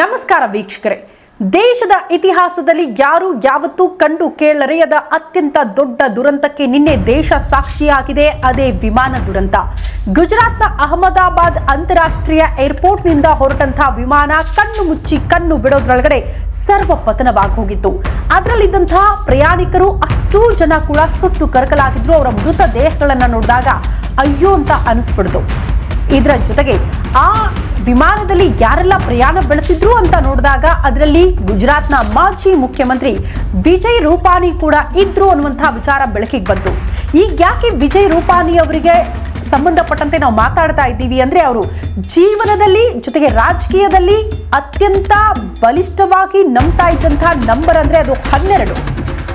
ನಮಸ್ಕಾರ ವೀಕ್ಷಕರೇ. ದೇಶದ ಇತಿಹಾಸದಲ್ಲಿ ಯಾರು ಯಾವತ್ತೂ ಕಂಡು ಕೇಳರೆಯದ ಅತ್ಯಂತ ದೊಡ್ಡ ದುರಂತಕ್ಕೆ ನಿನ್ನೆ ದೇಶ ಸಾಕ್ಷಿಯಾಗಿದೆ. ಅದೇ ವಿಮಾನ ದುರಂತ. ಗುಜರಾತ್ನ ಅಹಮದಾಬಾದ್ ಅಂತಾರಾಷ್ಟ್ರೀಯ ಏರ್ಪೋರ್ಟ್ನಿಂದ ಹೊರಟಂತಹ ವಿಮಾನ ಕಣ್ಣು ಮುಚ್ಚಿ ಕಣ್ಣು ಬಿಡೋದ್ರೊಳಗಡೆ ಸರ್ವ ಪತನವಾಗಿ ಹೋಗಿತ್ತು ಅದರಲ್ಲಿದ್ದಂತಹ ಪ್ರಯಾಣಿಕರು ಅಷ್ಟೂ ಜನ ಕೂಡ ಸುಟ್ಟು ಕರಕಲಾಗಿದ್ರು. ಅವರ ಮೃತ ದೇಹಗಳನ್ನು ನೋಡಿದಾಗ ಅಯ್ಯೋ ಅಂತ ಅನಿಸ್ಬಿಡ್ತು. ಇದರ ಜೊತೆಗೆ ಆ ವಿಮಾನದಲ್ಲಿ ಯಾರೆಲ್ಲ ಪ್ರಯಾಣ ಬೆಳೆಸಿದ್ರು ಅಂತ ನೋಡಿದಾಗ ಅದರಲ್ಲಿ ಗುಜರಾತ್ನ ಮಾಜಿ ಮುಖ್ಯಮಂತ್ರಿ ವಿಜಯ್ ರೂಪಾನಿ ಕೂಡ ಇದ್ರು ಅನ್ನುವಂತಹ ವಿಚಾರ ಬೆಳಕಿಗೆ ಬಂತು. ಈಗ ಯಾಕೆ ವಿಜಯ್ ರೂಪಾನಿ ಅವರಿಗೆ ಸಂಬಂಧಪಟ್ಟಂತೆ ನಾವು ಮಾತಾಡ್ತಾ ಇದ್ದೀವಿ ಅಂದ್ರೆ ಅವರು ಜೀವನದಲ್ಲಿ ಜೊತೆಗೆ ರಾಜಕೀಯದಲ್ಲಿ ಅತ್ಯಂತ ಬಲಿಷ್ಠವಾಗಿ ನಂಬ್ತಾ ಇದ್ದಂತಹ ನಂಬರ್ ಅಂದ್ರೆ ಅದು ಹನ್ನೆರಡು.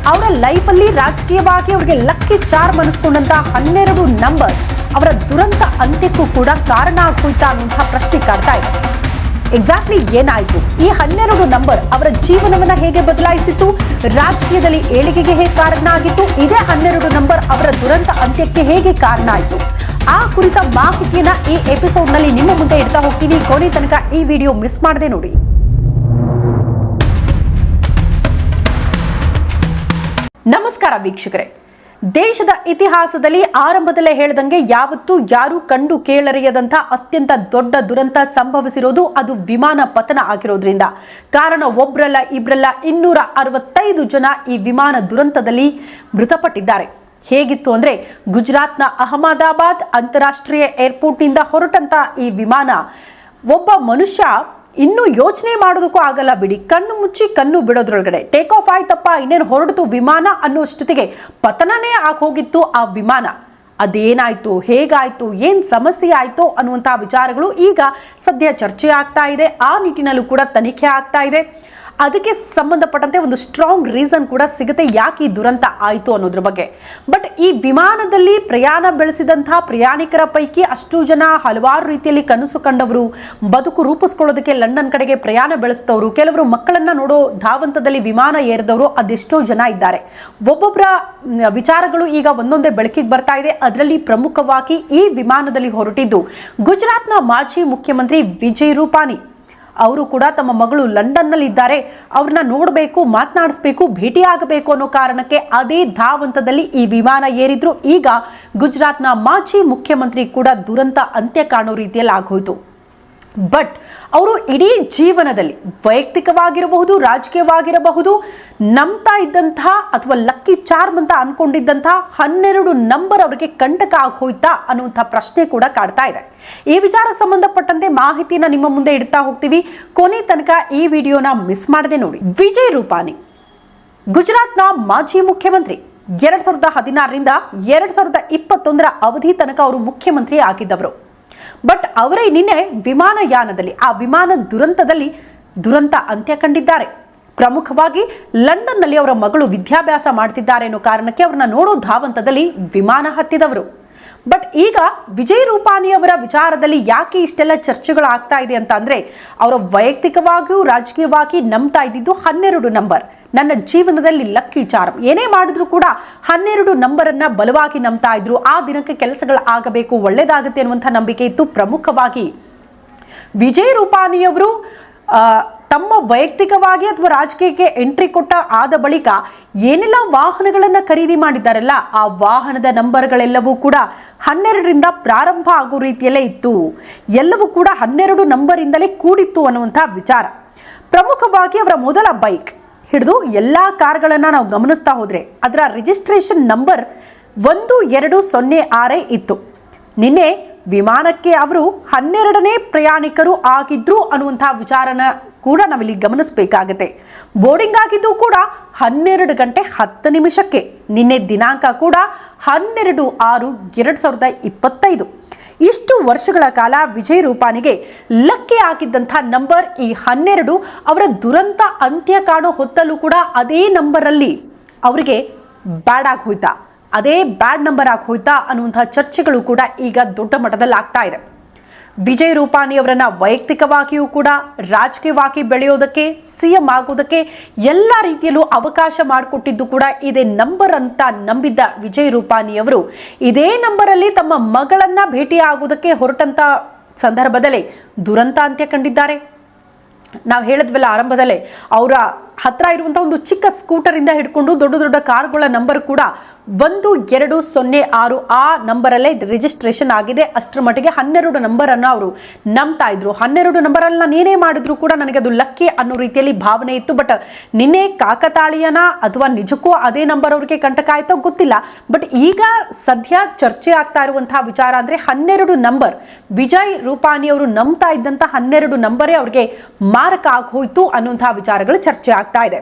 ಅವರ ಲೈಫಲ್ಲಿ ರಾಜಕೀಯವಾಗಿ ಅವರಿಗೆ ಲಕ್ಕಿ ಚಾರ್ ಮನಸ್ಕೊಂಡಂತ ಹನ್ನೆರಡು ನಂಬರ್ ಅವರ ದುರಂತ ಅಂತ್ಯಕ್ಕೂ ಕೂಡ ಕಾರಣ ಆಗೋಯ್ತಾ ಅನ್ನುವಂತಹ ಪ್ರಶ್ನೆ ಕಾಡ್ತಾ ಇದೆ. ಎಕ್ಸಾಕ್ಟ್ಲಿ ಏನಾಯ್ತು? ಈ ಹನ್ನೆರಡು ನಂಬರ್ ಅವರ ಜೀವನವನ್ನ ಹೇಗೆ ಬದಲಾಯಿಸಿತು? ರಾಜಕೀಯದಲ್ಲಿ ಏಳಿಗೆಗೆ ಹೇಗೆ ಕಾರಣ ಆಗಿತ್ತು? ಇದೇ ಹನ್ನೆರಡು ನಂಬರ್ ಅವರ ದುರಂತ ಅಂತ್ಯಕ್ಕೆ ಹೇಗೆ ಕಾರಣ ಆಯ್ತು? ಆ ಕುರಿತ ಮಾಹಿತಿಯನ್ನ ಈ ಎಪಿಸೋಡ್ನಲ್ಲಿ ನಿಮ್ಮ ಮುಂದೆ ಇಡ್ತಾ ಹೋಗ್ತೀವಿ ಕೊನೆ ತನಕ ಈ ವಿಡಿಯೋ ಮಿಸ್ ಮಾಡದೆ ನೋಡಿ. ನಮಸ್ಕಾರ ವೀಕ್ಷಕರೇ. ದೇಶದ ಇತಿಹಾಸದಲ್ಲಿ ಆರಂಭದಲ್ಲೇ ಹೇಳ್ದಂಗೆ ಯಾವತ್ತೂ ಯಾರೂ ಕಂಡು ಕೇಳರಿಯದಂಥ ಅತ್ಯಂತ ದೊಡ್ಡ ದುರಂತ ಸಂಭವಿಸಿರೋದು ಅದು ವಿಮಾನ ಪತನ ಆಗಿರೋದ್ರಿಂದ. ಕಾರಣ ಒಬ್ರಲ್ಲ ಇಬ್ರಲ್ಲ ಇನ್ನೂರ ಅರವತ್ತೈದು ಜನ ಈ ವಿಮಾನ ದುರಂತದಲ್ಲಿ ಮೃತಪಟ್ಟಿದ್ದಾರೆ. ಹೇಗಿತ್ತು ಅಂದ್ರೆ ಗುಜರಾತ್ನ ಅಹಮದಾಬಾದ್ ಅಂತಾರಾಷ್ಟ್ರೀಯ ಏರ್ಪೋರ್ಟ್ನಿಂದ ಹೊರಟಂತ ಈ ವಿಮಾನ ಒಬ್ಬ ಮನುಷ್ಯ ಇನ್ನೂ ಯೋಚನೆ ಮಾಡೋದಕ್ಕೂ ಆಗಲ್ಲ ಬಿಡಿ. ಕಣ್ಣು ಮುಚ್ಚಿ ಕಣ್ಣು ಬಿಡೋದ್ರೊಳಗಡೆ. ಟೇಕ್ ಆಫ್ ಆಯ್ತಪ್ಪ, ಇನ್ನೇನು ಹೊರಡ್ತು ವಿಮಾನ ಅನ್ನೋಷ್ಟೊತ್ತಿಗೆ ಪತನನೇ ಆಗಿ ಹೋಗಿತ್ತು ಆ ವಿಮಾನ. ಅದೇನಾಯ್ತು, ಹೇಗಾಯ್ತು, ಏನು ಸಮಸ್ಯೆ ಆಯಿತು ಅನ್ನುವಂಥ ವಿಚಾರಗಳು ಈಗ ಸದ್ಯ ಚರ್ಚೆ ಆಗ್ತಾ ಇದೆ. ಆ ನಿಟ್ಟಿನಲ್ಲೂ ಕೂಡ ತನಿಖೆ ಆಗ್ತಾ ಇದೆ. ಅದಕ್ಕೆ ಸಂಬಂಧಪಟ್ಟಂತೆ ಒಂದು ಸ್ಟ್ರಾಂಗ್ ರೀಸನ್ ಕೂಡ ಸಿಗುತ್ತೆ ಯಾಕೆ ಈ ದುರಂತ ಆಯಿತು ಅನ್ನೋದ್ರ ಬಗ್ಗೆ. ಬಟ್ ಈ ವಿಮಾನದಲ್ಲಿ ಪ್ರಯಾಣ ಬೆಳೆಸಿದಂತಹ ಪ್ರಯಾಣಿಕರ ಪೈಕಿ ಅಷ್ಟು ಜನ ಹಲವಾರು ರೀತಿಯಲ್ಲಿ ಕನಸು ಕಂಡವರು, ಬದುಕು ರೂಪಿಸ್ಕೊಳ್ಳೋದಕ್ಕೆ ಲಂಡನ್ ಕಡೆಗೆ ಪ್ರಯಾಣ ಬೆಳೆಸಿದವರು, ಕೆಲವರು ಮಕ್ಕಳನ್ನ ನೋಡೋ ಧಾವಂತದಲ್ಲಿ ವಿಮಾನ ಏರಿದವರು, ಅದೆಷ್ಟೋ ಜನ ಇದ್ದಾರೆ. ಒಬ್ಬೊಬ್ಬರ ವಿಚಾರಗಳು ಈಗ ಒಂದೊಂದೇ ಬೆಳಕಿಗೆ ಬರ್ತಾ ಇದೆ. ಅದರಲ್ಲಿ ಪ್ರಮುಖವಾಗಿ ಈ ವಿಮಾನದಲ್ಲಿ ಹೊರಟಿದ್ದು ಗುಜರಾತ್ನ ಮಾಜಿ ಮುಖ್ಯಮಂತ್ರಿ ವಿಜಯ್ ರೂಪಾನಿ. ಅವರು ಕೂಡ ತಮ್ಮ ಮಗಳು ಲಂಡನ್ನಲ್ಲಿ ಇದ್ದಾರೆ. ಅವ್ರನ್ನ ನೋಡಬೇಕು, ಮಾತನಾಡಿಸ್ಬೇಕು, ಭೇಟಿಯಾಗಬೇಕು ಅನ್ನೋ ಕಾರಣಕ್ಕೆ ಅದೇ ಧಾವಂತದಲ್ಲಿ ಈ ವಿಮಾನ ಏರಿದ್ರು. ಈಗ ಗುಜರಾತ್ನ ಮಾಜಿ ಮುಖ್ಯಮಂತ್ರಿ ಕೂಡ ದುರಂತ ಅಂತ್ಯ ಕಾಣೋ ರೀತಿಯಲ್ಲಿ ಆಗೋಯ್ತು. ಬಟ್ ಅವರು ಇಡೀ ಜೀವನದಲ್ಲಿ ವೈಯಕ್ತಿಕವಾಗಿರಬಹುದು, ರಾಜಕೀಯವಾಗಿರಬಹುದು, ನಂಬ್ತಾ ಇದ್ದಂತಹ ಅಥವಾ ಲಕ್ಕಿ ಚಾರ್ಮ್ ಅಂತ ಅನ್ಕೊಂಡಿದ್ದಂತಹ ಹನ್ನೆರಡು ನಂಬರ್ ಅವರಿಗೆ ಕಂಟಕ ಆಗೋಯ್ತಾ ಅನ್ನುವಂಥ ಪ್ರಶ್ನೆ ಕೂಡ ಕಾಡ್ತಾ ಇದೆ. ಈ ವಿಚಾರಕ್ಕೆ ಸಂಬಂಧಪಟ್ಟಂತೆ ಮಾಹಿತಿನ ನಿಮ್ಮ ಮುಂದೆ ಇಡ್ತಾ ಹೋಗ್ತೀವಿ. ಕೊನೆ ತನಕ ಈ ವಿಡಿಯೋನ ಮಿಸ್ ಮಾಡದೆ ನೋಡಿ. ವಿಜಯ್ ರೂಪಾನಿ, ಗುಜರಾತ್ನ ಮಾಜಿ ಮುಖ್ಯಮಂತ್ರಿ, ಎರಡು ಸಾವಿರದ ಹದಿನಾರರಿಂದ ಎರಡು ಸಾವಿರದ ಇಪ್ಪತ್ತೊಂದರ ಅವಧಿ ತನಕ ಅವರು ಮುಖ್ಯಮಂತ್ರಿ ಆಗಿದ್ದವರು. ಬಟ್ ಅವರೇ ನಿನ್ನೆ ವಿಮಾನಯಾನದಲ್ಲಿ, ಆ ವಿಮಾನ ದುರಂತದಲ್ಲಿ ದುರಂತ ಅಂತ್ಯ ಕಂಡಿದ್ದಾರೆ. ಪ್ರಮುಖವಾಗಿ ಲಂಡನ್ನಲ್ಲಿ ಅವರ ಮಗಳು ವಿದ್ಯಾಭ್ಯಾಸ ಮಾಡ್ತಿದ್ದಾರೆ ಅನ್ನೋ ಕಾರಣಕ್ಕೆ ಅವ್ರನ್ನ ನೋಡೋ ಧಾವಂತದಲ್ಲಿ ವಿಮಾನ ಹತ್ತಿದವರು. ಬಟ್ ಈಗ ವಿಜಯ್ ರೂಪಾನಿಯವರ ವಿಚಾರದಲ್ಲಿ ಯಾಕೆ ಇಷ್ಟೆಲ್ಲ ಚರ್ಚೆಗಳು ಆಗ್ತಾ ಇದೆ ಅಂತ ಅಂದರೆ, ಅವರ ವೈಯಕ್ತಿಕವಾಗಿಯೂ ರಾಜಕೀಯವಾಗಿ ನಂಬ್ತಾ ಇದ್ದಿದ್ದು ಹನ್ನೆರಡು ನಂಬರ್ ನನ್ನ ಜೀವನದಲ್ಲಿ ಲಕ್ಕಿ ಚಾರ್ಮ್ ಏನೇ ಮಾಡಿದ್ರು ಕೂಡ ಹನ್ನೆರಡು ನಂಬರನ್ನ ಬಲವಾಗಿ ನಂಬ್ತಾ ಇದ್ರು. ಆ ದಿನಕ್ಕೆ ಕೆಲಸಗಳು ಆಗಬೇಕು, ಒಳ್ಳೇದಾಗುತ್ತೆ ಅನ್ನುವಂಥ ನಂಬಿಕೆ ಇತ್ತು. ಪ್ರಮುಖವಾಗಿ ವಿಜಯ್ ರೂಪಾನಿಯವರು ತಮ್ಮ ವೈಯಕ್ತಿಕವಾಗಿ ಅಥವಾ ರಾಜಕೀಯಕ್ಕೆ ಎಂಟ್ರಿ ಕೊಟ್ಟ ಆದ ಬಳಿಕ ಏನೆಲ್ಲ ವಾಹನಗಳನ್ನು ಖರೀದಿ ಮಾಡಿದ್ದಾರಲ್ಲ, ಆ ವಾಹನದ ನಂಬರ್ಗಳೆಲ್ಲವೂ ಕೂಡ ಹನ್ನೆರಡರಿಂದ ಪ್ರಾರಂಭ ಆಗೋ ರೀತಿಯಲ್ಲೇ ಇತ್ತು. ಎಲ್ಲವೂ ಕೂಡ ಹನ್ನೆರಡು ನಂಬರಿಂದಲೇ ಕೂಡಿತ್ತು ಅನ್ನುವಂಥ ವಿಚಾರ. ಪ್ರಮುಖವಾಗಿ ಅವರ ಮೊದಲ ಬೈಕ್ ಹಿಡಿದು ಎಲ್ಲ ಕಾರ್ಗಳನ್ನು ನಾವು ಗಮನಿಸ್ತಾ ಹೋದರೆ ಅದರ ರಿಜಿಸ್ಟ್ರೇಷನ್ ನಂಬರ್ ಒಂದು ಎರಡು ಸೊನ್ನೆ ಆರೇ ಇತ್ತು. ನಿನ್ನೆ ವಿಮಾನಕ್ಕೆ ಅವರು ಹನ್ನೆರಡನೇ ಪ್ರಯಾಣಿಕರು ಆಗಿದ್ರು ಅನ್ನುವಂತಹ ವಿಚಾರನ ಕೂಡ ನಾವಿಲ್ಲಿ ಗಮನಿಸಬೇಕಾಗತ್ತೆ. ಬೋರ್ಡಿಂಗ್ ಆಗಿದ್ದು ಕೂಡ ಹನ್ನೆರಡು ಗಂಟೆ ಹತ್ತು ನಿಮಿಷಕ್ಕೆ, ನಿನ್ನೆ ದಿನಾಂಕ ಕೂಡ ಹನ್ನೆರಡು ಆರು ಎರಡು ಸಾವಿರದ ಇಪ್ಪತ್ತೈದು. ಇಷ್ಟು ವರ್ಷಗಳ ಕಾಲ ವಿಜಯ್ ರೂಪಾನಿಗೆ ಲಕ್ಕಿ ಹಾಕಿದ್ದಂಥ ನಂಬರ್ ಈ ಹನ್ನೆರಡು ಅವರ ದುರಂತ ಅಂತ್ಯ ಕಾಣೋ ಹೊತ್ತಲ್ಲೂ ಕೂಡ ಅದೇ ನಂಬರಲ್ಲಿ ಅವರಿಗೆ ಬ್ಯಾಡ್ ಆಗಿ ಹೋಯ್ತಾ ಅದೇ ಬ್ಯಾಡ್ ನಂಬರ್ ಆಗಿ ಹೋಯ್ತಾ ಅನ್ನುವಂತಹ ಚರ್ಚೆಗಳು ಕೂಡ ಈಗ ದೊಡ್ಡ ಮಟ್ಟದಲ್ಲಿ ಆಗ್ತಾ ಇದೆ. ವಿಜಯ್ ರೂಪಾನಿ ಅವರನ್ನ ವೈಯಕ್ತಿಕವಾಗಿಯೂ ಕೂಡ ರಾಜಕೀಯವಾಗಿ ಬೆಳೆಯೋದಕ್ಕೆ, ಸಿಎಂ ಆಗೋದಕ್ಕೆ ಎಲ್ಲ ರೀತಿಯಲ್ಲೂ ಅವಕಾಶ ಮಾಡಿಕೊಟ್ಟಿದ್ದು ಕೂಡ ಇದೇ ನಂಬರ್ ಅಂತ ನಂಬಿದ್ದ ವಿಜಯ್ ರೂಪಾನಿ ಅವರು. ಇದೇ ನಂಬರಲ್ಲಿ ತಮ್ಮ ಮಗಳನ್ನ ಭೇಟಿಯಾಗುವುದಕ್ಕೆ ಹೊರಟಂತ ಸಂದರ್ಭದಲ್ಲೇ ದುರಂತ ಅಂತ್ಯ ಕಂಡಿದ್ದಾರೆ. ನಾವು ಹೇಳಿದ್ವಲ್ಲ ಆರಂಭದಲ್ಲೇ, ಅವರ ಹತ್ರ ಇರುವಂಥ ಒಂದು ಚಿಕ್ಕ ಸ್ಕೂಟರಿಂದ ಹಿಡ್ಕೊಂಡು ದೊಡ್ಡ ದೊಡ್ಡ ಕಾರ್ಗಳ ನಂಬರ್ ಕೂಡ ಒಂದು, ಎರಡು, ಸೊನ್ನೆ, ಆರು ಆ ನಂಬರಲ್ಲೇ ರಿಜಿಸ್ಟ್ರೇಷನ್ ಆಗಿದೆ. ಅಷ್ಟರ ಮಟ್ಟಿಗೆ ಹನ್ನೆರಡು ನಂಬರನ್ನು ಅವರು ನಂಬ್ತಾ ಇದ್ರು. ಹನ್ನೆರಡು ನಂಬರಲ್ಲಿ ನಾನು ಏನೇ ಮಾಡಿದ್ರು ಕೂಡ ನನಗೆ ಅದು ಲಕ್ಕಿ ಅನ್ನೋ ರೀತಿಯಲ್ಲಿ ಭಾವನೆ ಇತ್ತು. ಬಟ್ ನಿನ್ನೆ ಕಾಕತಾಳೀಯನ ಅಥವಾ ನಿಜಕ್ಕೂ ಅದೇ ನಂಬರ್ ಅವ್ರಿಗೆ ಕಂಟಕ ಆಯ್ತೋ ಗೊತ್ತಿಲ್ಲ. ಬಟ್ ಈಗ ಸದ್ಯ ಚರ್ಚೆ ಆಗ್ತಾ ಇರುವಂತಹ ವಿಚಾರ ಅಂದ್ರೆ ಹನ್ನೆರಡು ನಂಬರ್. ವಿಜಯ್ ರೂಪಾನಿ ಅವರು ನಂಬ್ತಾ ಇದ್ದಂಥ ಹನ್ನೆರಡು ನಂಬರೇ ಅವ್ರಿಗೆ ಮಾರಕ ಆಗೋಯ್ತು ಅನ್ನುವಂತಹ ವಿಚಾರಗಳು ಚರ್ಚೆ ಆಗ್ತಾ ಇದೆ.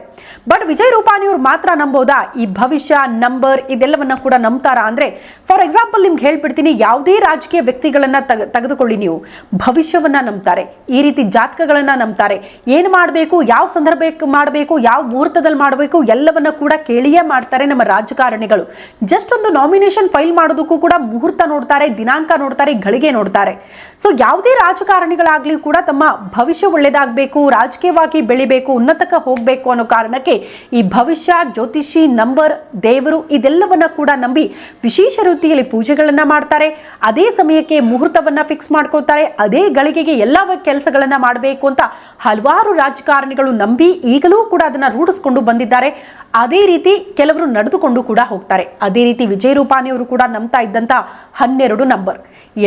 ಬಟ್ ವಿಜಯ್ ರೂಪಾನಿ ಅವ್ರು ಮಾತ್ರ ನಂಬೋದಾ? ಈ ಭವಿಷ್ಯ ನಂಬರ್ ಇದೆಲ್ಲವನ್ನ ಕೂಡ ನಂಬ್ತಾರಾ ಅಂದ್ರೆ ಫಾರ್ ಎಕ್ಸಾಂಪಲ್ ನಿಮ್ಗೆ ಹೇಳ್ಬಿಡ್ತೀನಿ, ಯಾವುದೇ ರಾಜಕೀಯ ವ್ಯಕ್ತಿಗಳನ್ನ ತೆಗೆ, ತೆಗೆದುಕೊಳ್ಳಿ ನೀವು. ಭವಿಷ್ಯವನ್ನ ನಂಬ್ತಾರೆ. ಈ ರೀತಿ ಜಾತಕಗಳನ್ನ ನಂಬ್ತಾರೆ. ಏನು ಮಾಡಬೇಕು, ಯಾವ ಸಂದರ್ಭಕ್ಕೆ ಮಾಡಬೇಕು, ಯಾವ ಮುಹೂರ್ತದಲ್ಲಿ ಮಾಡಬೇಕು, ಎಲ್ಲವನ್ನ ಕೂಡ ಕೇಳಿಯೇ ಮಾಡ್ತಾರೆ ನಮ್ಮ ರಾಜಕಾರಣಿಗಳು. ಜಸ್ಟ್ ಒಂದು ನಾಮಿನೇಷನ್ ಫೈಲ್ ಮಾಡೋದಕ್ಕೂ ಕೂಡ ಮುಹೂರ್ತ ನೋಡ್ತಾರೆ, ದಿನಾಂಕ ನೋಡ್ತಾರೆ ಗಳಿಗೆ ನೋಡ್ತಾರೆ. ಸೊ ಯಾವುದೇ ರಾಜಕಾರಣಿಗಳಾಗ್ಲಿ ಕೂಡ ತಮ್ಮ ಭವಿಷ್ಯ ಒಳ್ಳೇದಾಗಬೇಕು, ರಾಜಕೀಯವಾಗಿ ಬೆಳಿಬೇಕು, ಉನ್ನತಕ್ಕೆ ಹೋಗಬೇಕು ಅನ್ನೋ ಕಾರಣಕ್ಕೆ ಈ ಭವಿಷ್ಯ ಜ್ಯೋತಿಷಿ, ನಂಬರ್, ದೇವರು ಇದೆಲ್ಲವನ್ನ ಕೂಡ ನಂಬಿ ವಿಶೇಷ ರೀತಿಯಲ್ಲಿ ಪೂಜೆಗಳನ್ನ ಮಾಡ್ತಾರೆ. ಅದೇ ಸಮಯಕ್ಕೆ ಮುಹೂರ್ತವನ್ನ ಫಿಕ್ಸ್ ಮಾಡ್ಕೊಳ್ತಾರೆ. ಅದೇ ಗಳಿಗೆಗೆ ಎಲ್ಲ ಕೆಲಸಗಳನ್ನ ಮಾಡಬೇಕು ಅಂತ ಹಲವಾರು ರಾಜಕಾರಣಿಗಳು ನಂಬಿ ಈಗಲೂ ಕೂಡ ಅದನ್ನ ರೂಢಿಸ್ಕೊಂಡು ಬಂದಿದ್ದಾರೆ. ಅದೇ ರೀತಿ ಕೆಲವರು ನಡೆದುಕೊಂಡು ಕೂಡ ಹೋಗ್ತಾರೆ. ಅದೇ ರೀತಿ ವಿಜಯ್ ರೂಪಾನಿ ಅವರು ಕೂಡ ನಂಬ್ತಾ ಇದ್ದಂತ ಹನ್ನೆರಡು ನಂಬರ್.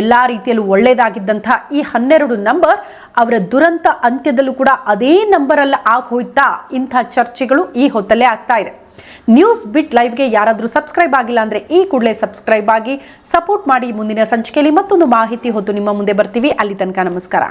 ಎಲ್ಲಾ ರೀತಿಯಲ್ಲೂ ಒಳ್ಳೆಯದಾಗಿದ್ದಂತಹ ಈ ಹನ್ನೆರಡು ನಂಬರ್ ಅವರ ದುರಂತ ಅಂತ್ಯದಲ್ಲೂ ಕೂಡ ಅದೇ ನಂಬರ್ ಅಲ್ಲಿ ಆಗೋಯ್ತಾ ಇಂಥ ಚರ್ಚೆಗಳು ಈ ಹೊತ್ತಲ್ಲೇ ಆಗ್ತಾ ಇದೆ. ನ್ಯೂಸ್ ಬಿಟ್ ಲೈವ್ಗೆ ಯಾರಾದರೂ ಸಬ್ಸ್ಕ್ರೈಬ್ ಆಗಿಲ್ಲ ಅಂದರೆ ಈ ಕೂಡಲೇ ಸಬ್ಸ್ಕ್ರೈಬ್ ಆಗಿ ಸಪೋರ್ಟ್ ಮಾಡಿ ಮುಂದಿನ ಸಂಚಿಕೆಯಲ್ಲಿ ಮತ್ತೊಂದು ಮಾಹಿತಿ ಹೊತ್ತು ನಿಮ್ಮ ಮುಂದೆ ಬರ್ತೀವಿ. ಅಲ್ಲಿ ತನಕ ನಮಸ್ಕಾರ.